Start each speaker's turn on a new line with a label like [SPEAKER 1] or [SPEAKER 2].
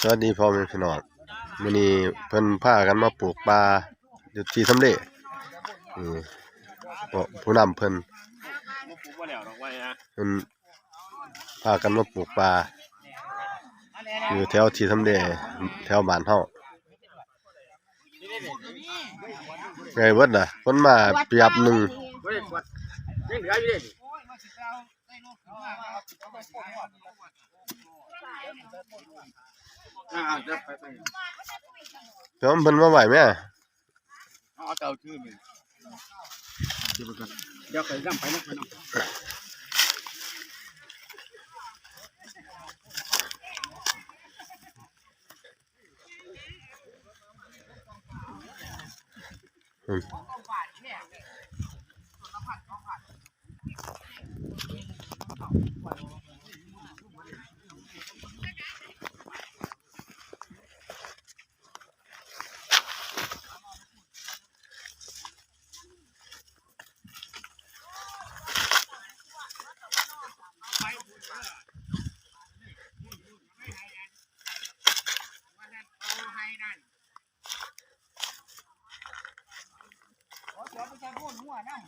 [SPEAKER 1] สวัสดีพ่อแม่พี่น้องมื้อนี้เพิ่นพากันมาปลูกปลาอยู่ที่ทำเลนี่ก็ผู้นำเพิ่น
[SPEAKER 2] เพ
[SPEAKER 1] ิ่นพากันมาปลูกปลาอยู่แถวที่ทำเลแถวบ้านเฮาไงเบิดน่ะคนมาเปรียบหนึง
[SPEAKER 2] บ่ได้กวดยังเหลืออยู่เด้ เ
[SPEAKER 1] ดี๋ยวเพิ่นมาไหวแม่เอ
[SPEAKER 2] าเต่าชื่อมันเดี๋ยวไปกันเดี๋ยวไปนำไปนำไปนำอ
[SPEAKER 1] ืม ขอเสือไปใช้พ่นหัวนั่ง